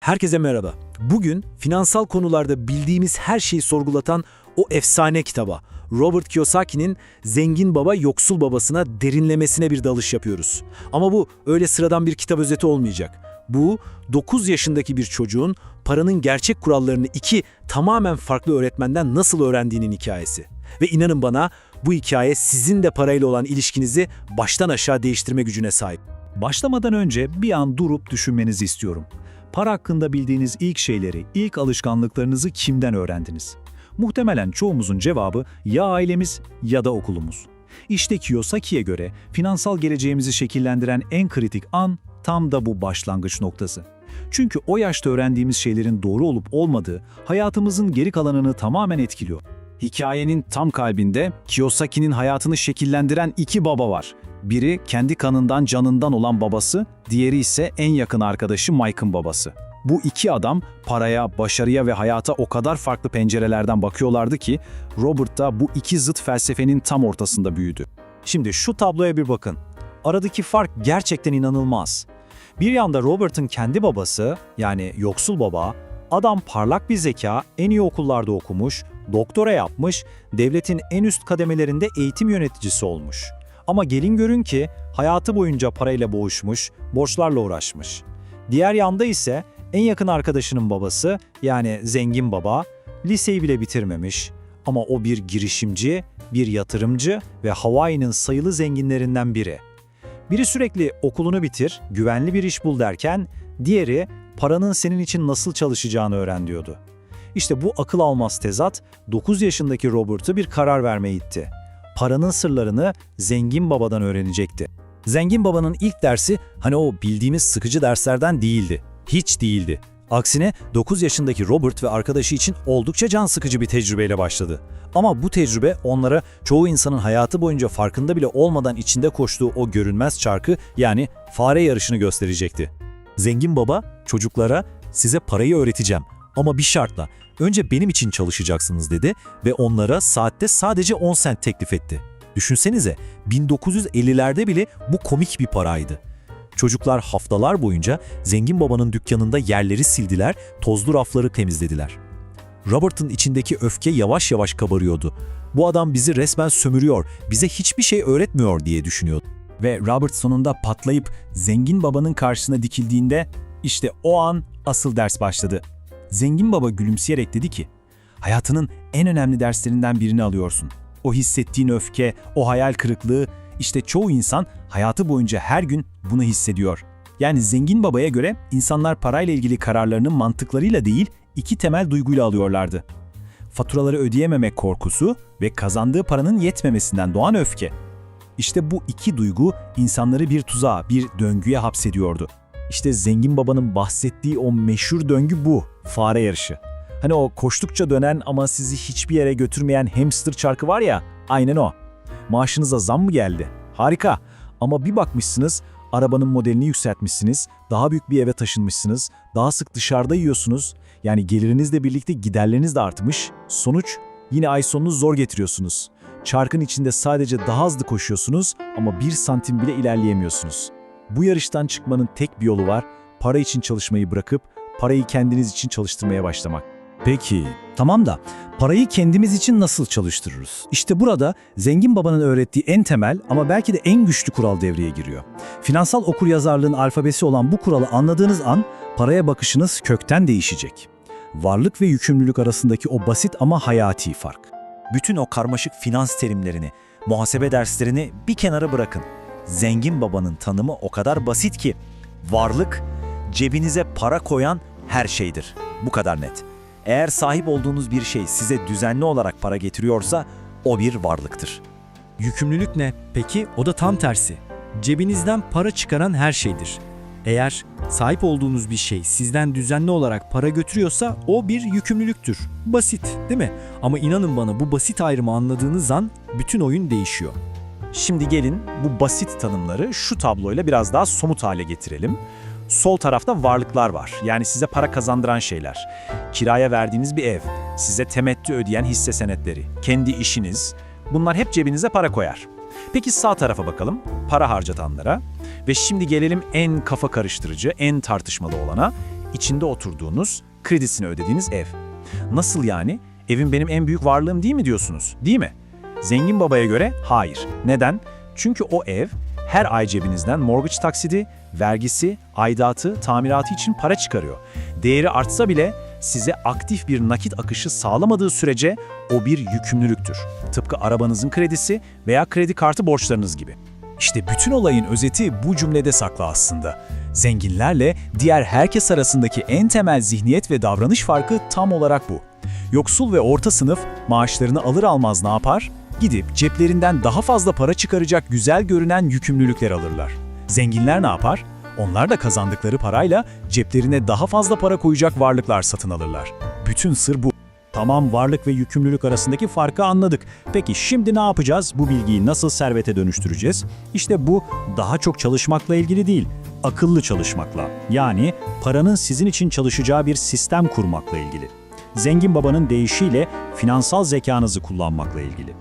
Herkese merhaba. Bugün finansal konularda bildiğimiz her şeyi sorgulatan o efsane kitaba, Robert Kiyosaki'nin Zengin Baba Yoksul Babasına derinlemesine bir dalış yapıyoruz. Ama bu öyle sıradan bir kitap özeti olmayacak. Bu 9 yaşındaki bir çocuğun paranın gerçek kurallarını iki tamamen farklı öğretmenden nasıl öğrendiğinin hikayesi. Ve inanın bana bu hikaye sizin de parayla olan ilişkinizi baştan aşağı değiştirme gücüne sahip. Başlamadan önce bir an durup düşünmenizi istiyorum. Para hakkında bildiğiniz ilk şeyleri, ilk alışkanlıklarınızı kimden öğrendiniz? Muhtemelen çoğumuzun cevabı ya ailemiz ya da okulumuz. İşte Kiyosaki'ye göre finansal geleceğimizi şekillendiren en kritik an tam da bu başlangıç noktası. Çünkü o yaşta öğrendiğimiz şeylerin doğru olup olmadığı hayatımızın geri kalanını tamamen etkiliyor. Hikayenin tam kalbinde Kiyosaki'nin hayatını şekillendiren iki baba var. Biri kendi kanından canından olan babası, diğeri ise en yakın arkadaşı Mike'ın babası. Bu iki adam paraya, başarıya ve hayata o kadar farklı pencerelerden bakıyorlardı ki Robert da bu iki zıt felsefenin tam ortasında büyüdü. Şimdi şu tabloya bir bakın. Aradaki fark gerçekten inanılmaz. Bir yanda Robert'ın kendi babası, yani yoksul baba, adam parlak bir zeka, en iyi okullarda okumuş, doktora yapmış, devletin en üst kademelerinde eğitim yöneticisi olmuş. Ama gelin görün ki hayatı boyunca parayla boğuşmuş, borçlarla uğraşmış. Diğer yanda ise en yakın arkadaşının babası, yani zengin baba, liseyi bile bitirmemiş. Ama o bir girişimci, bir yatırımcı ve Hawaii'nin sayılı zenginlerinden biri. Biri sürekli okulunu bitir, güvenli bir iş bul derken, diğeri paranın senin için nasıl çalışacağını öğren diyordu. İşte bu akıl almaz tezat 9 yaşındaki Robert'ı bir karar vermeye itti. Paranın sırlarını zengin babadan öğrenecekti. Zengin babanın ilk dersi hani o bildiğimiz sıkıcı derslerden değildi. Hiç değildi. Aksine 9 yaşındaki Robert ve arkadaşı için oldukça can sıkıcı bir tecrübeyle başladı. Ama bu tecrübe onlara çoğu insanın hayatı boyunca farkında bile olmadan içinde koştuğu o görünmez çarkı yani fare yarışını gösterecekti. Zengin baba çocuklara size parayı öğreteceğim ama bir şartla önce benim için çalışacaksınız dedi ve onlara saatte sadece 10 sent teklif etti. Düşünsenize 1950'lerde bile bu komik bir paraydı. Çocuklar haftalar boyunca zengin babanın dükkanında yerleri sildiler, tozlu rafları temizlediler. Robert'ın içindeki öfke yavaş yavaş kabarıyordu. Bu adam bizi resmen sömürüyor, bize hiçbir şey öğretmiyor diye düşünüyordu. Ve Robert sonunda patlayıp zengin babanın karşısına dikildiğinde işte o an asıl ders başladı. Zengin baba gülümseyerek dedi ki, hayatının en önemli derslerinden birini alıyorsun. O hissettiğin öfke, o hayal kırıklığı, işte çoğu insan hayatı boyunca her gün bunu hissediyor. Yani zengin babaya göre insanlar parayla ilgili kararlarını mantıklarıyla değil, iki temel duyguyla alıyorlardı. Faturaları ödeyememek korkusu ve kazandığı paranın yetmemesinden doğan öfke. İşte bu iki duygu insanları bir tuzağa, bir döngüye hapsediyordu. İşte zengin babanın bahsettiği o meşhur döngü bu, fare yarışı. Hani o koştukça dönen ama sizi hiçbir yere götürmeyen hamster çarkı var ya, aynen o. Maaşınıza zam mı geldi? Harika. Ama bir bakmışsınız, arabanın modelini yükseltmişsiniz, daha büyük bir eve taşınmışsınız, daha sık dışarıda yiyorsunuz. Yani gelirinizle birlikte giderleriniz de artmış. Sonuç, yine ay sonunu zor getiriyorsunuz. Çarkın içinde sadece daha hızlı koşuyorsunuz ama bir santim bile ilerleyemiyorsunuz. Bu yarıştan çıkmanın tek bir yolu var, para için çalışmayı bırakıp parayı kendiniz için çalıştırmaya başlamak. Peki, tamam da parayı kendimiz için nasıl çalıştırırız? İşte burada zengin babanın öğrettiği en temel ama belki de en güçlü kural devreye giriyor. Finansal okuryazarlığın alfabesi olan bu kuralı anladığınız an paraya bakışınız kökten değişecek. Varlık ve yükümlülük arasındaki o basit ama hayati fark. Bütün o karmaşık finans terimlerini, muhasebe derslerini bir kenara bırakın. Zengin babanın tanımı o kadar basit ki varlık cebinize para koyan her şeydir. Bu kadar net. Eğer sahip olduğunuz bir şey size düzenli olarak para getiriyorsa o bir varlıktır. Yükümlülük ne? Peki o da tam tersi. Cebinizden para çıkaran her şeydir. Eğer sahip olduğunuz bir şey sizden düzenli olarak para götürüyorsa o bir yükümlülüktür. Basit, değil mi? Ama inanın bana bu basit ayrımı anladığınız an bütün oyun değişiyor. Şimdi gelin bu basit tanımları şu tabloyla biraz daha somut hale getirelim. Sol tarafta varlıklar var. Yani size para kazandıran şeyler. Kiraya verdiğiniz bir ev, size temettü ödeyen hisse senetleri, kendi işiniz. Bunlar hep cebinize para koyar. Peki sağ tarafa bakalım. Para harcatanlara. Ve şimdi gelelim en kafa karıştırıcı, en tartışmalı olana. içinde oturduğunuz, kredisini ödediğiniz ev. Nasıl yani? Evim benim en büyük varlığım değil mi diyorsunuz? Değil mi? Zengin babaya göre hayır. Neden? Çünkü o ev her ay cebinizden mortgage taksidi, vergisi, aidatı, tamiratı için para çıkarıyor. Değeri artsa bile size aktif bir nakit akışı sağlamadığı sürece o bir yükümlülüktür. Tıpkı arabanızın kredisi veya kredi kartı borçlarınız gibi. İşte bütün olayın özeti bu cümlede saklı aslında. Zenginlerle diğer herkes arasındaki en temel zihniyet ve davranış farkı tam olarak bu. Yoksul ve orta sınıf maaşlarını alır almaz ne yapar? Gidip ceplerinden daha fazla para çıkaracak güzel görünen yükümlülükler alırlar. Zenginler ne yapar? Onlar da kazandıkları parayla ceplerine daha fazla para koyacak varlıklar satın alırlar. Bütün sır bu. Tamam varlık ve yükümlülük arasındaki farkı anladık. Peki şimdi ne yapacağız? Bu bilgiyi nasıl servete dönüştüreceğiz? İşte bu daha çok çalışmakla ilgili değil, akıllı çalışmakla. Yani paranın sizin için çalışacağı bir sistem kurmakla ilgili. Zengin babanın deyişiyle finansal zekanızı kullanmakla ilgili.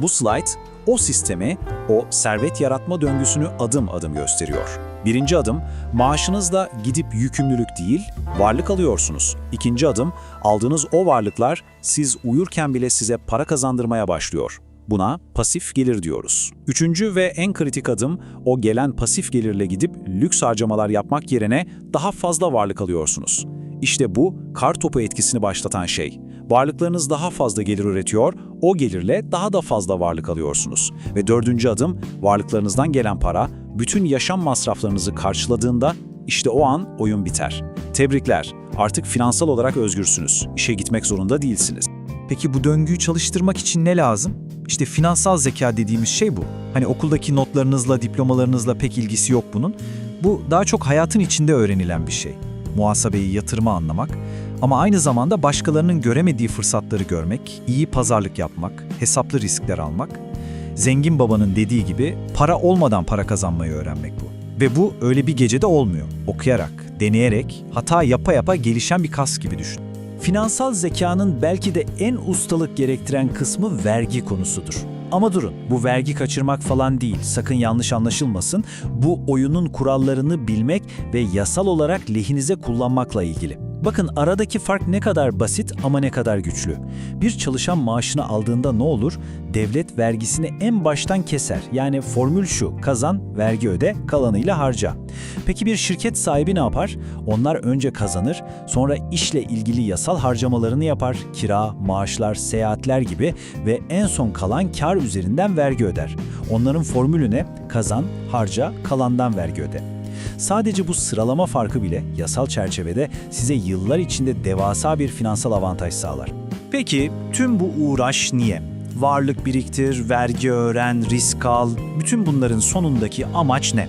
Bu slide o sistemi, o servet yaratma döngüsünü adım adım gösteriyor. Birinci adım, maaşınızla gidip yükümlülük değil, varlık alıyorsunuz. İkinci adım, aldığınız o varlıklar siz uyurken bile size para kazandırmaya başlıyor. Buna pasif gelir diyoruz. Üçüncü ve en kritik adım, o gelen pasif gelirle gidip lüks harcamalar yapmak yerine daha fazla varlık alıyorsunuz. İşte bu kar topu etkisini başlatan şey. Varlıklarınız daha fazla gelir üretiyor, o gelirle daha da fazla varlık alıyorsunuz. Ve dördüncü adım, varlıklarınızdan gelen para bütün yaşam masraflarınızı karşıladığında işte o an oyun biter. Tebrikler, artık finansal olarak özgürsünüz. İşe gitmek zorunda değilsiniz. Peki bu döngüyü çalıştırmak için ne lazım? İşte finansal zeka dediğimiz şey bu. Hani okuldaki notlarınızla, diplomalarınızla pek ilgisi yok bunun. Bu daha çok hayatın içinde öğrenilen bir şey. Muhasebeyi, yatırımı anlamak ama aynı zamanda başkalarının göremediği fırsatları görmek, iyi pazarlık yapmak, hesaplı riskler almak. Zengin babanın dediği gibi para olmadan para kazanmayı öğrenmek bu. Ve bu öyle bir gecede olmuyor. Okuyarak, deneyerek, hata yapa yapa gelişen bir kas gibi düşün. Finansal zekanın belki de en ustalık gerektiren kısmı vergi konusudur. Ama durun, bu vergi kaçırmak falan değil, sakın yanlış anlaşılmasın. Bu oyunun kurallarını bilmek ve yasal olarak lehinize kullanmakla ilgili. Bakın aradaki fark ne kadar basit ama ne kadar güçlü. Bir çalışan maaşını aldığında ne olur? Devlet vergisini en baştan keser. Yani formül şu, kazan, vergi öde, kalanıyla harca. Peki bir şirket sahibi ne yapar? Onlar önce kazanır, sonra işle ilgili yasal harcamalarını yapar, kira, maaşlar, seyahatler gibi ve en son kalan kar üzerinden vergi öder. Onların formülü ne? Kazan, harca, kalandan vergi öde. Sadece bu sıralama farkı bile yasal çerçevede size yıllar içinde devasa bir finansal avantaj sağlar. Peki tüm bu uğraş niye? Varlık biriktir, vergi öğren, risk al, bütün bunların sonundaki amaç ne?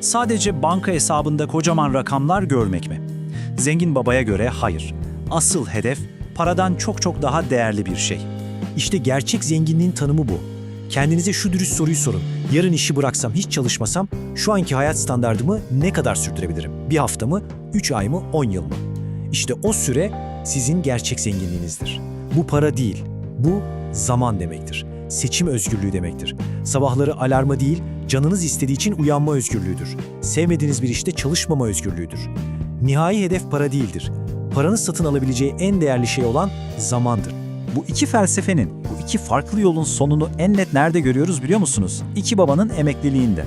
Sadece banka hesabında kocaman rakamlar görmek mi? Zengin babaya göre hayır. Asıl hedef paradan çok çok daha değerli bir şey. İşte gerçek zenginliğin tanımı bu. Kendinize şu dürüst soruyu sorun. Yarın işi bıraksam, hiç çalışmasam şu anki hayat standardımı ne kadar sürdürebilirim? Bir hafta mı, üç ay mı, on yıl mı? İşte o süre sizin gerçek zenginliğinizdir. Bu para değil, bu zaman demektir. Seçim özgürlüğü demektir. Sabahları alarma değil, canınız istediği için uyanma özgürlüğüdür. Sevmediğiniz bir işte çalışmama özgürlüğüdür. Nihai hedef para değildir. Paranız satın alabileceği en değerli şey olan zamandır. Bu iki felsefenin, bu iki farklı yolun sonunu en net nerede görüyoruz biliyor musunuz? İki babanın emekliliğinde.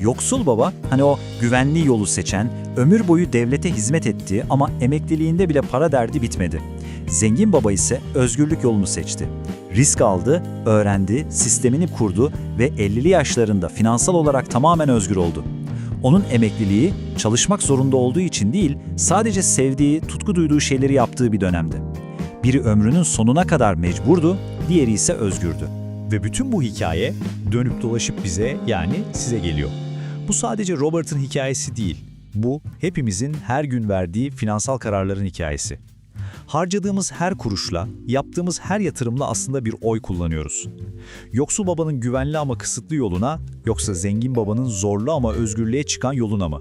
Yoksul baba, hani o güvenli yolu seçen, ömür boyu devlete hizmet ettiği ama emekliliğinde bile para derdi bitmedi. Zengin baba ise özgürlük yolunu seçti. Risk aldı, öğrendi, sistemini kurdu ve 50'li yaşlarında finansal olarak tamamen özgür oldu. Onun emekliliği çalışmak zorunda olduğu için değil, sadece sevdiği, tutku duyduğu şeyleri yaptığı bir dönemdi. Biri ömrünün sonuna kadar mecburdu, diğeri ise özgürdü. Ve bütün bu hikaye dönüp dolaşıp bize yani size geliyor. Bu sadece Robert'ın hikayesi değil. Bu hepimizin her gün verdiği finansal kararların hikayesi. Harcadığımız her kuruşla, yaptığımız her yatırımla aslında bir oy kullanıyoruz. Yoksul babanın güvenli ama kısıtlı yoluna, yoksa zengin babanın zorlu ama özgürlüğe çıkan yoluna mı?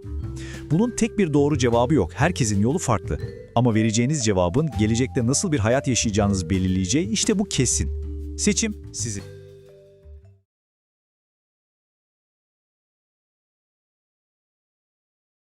Bunun tek bir doğru cevabı yok. Herkesin yolu farklı. Ama vereceğiniz cevabın gelecekte nasıl bir hayat yaşayacağınız belirleyeceği işte bu kesin. Seçim sizin.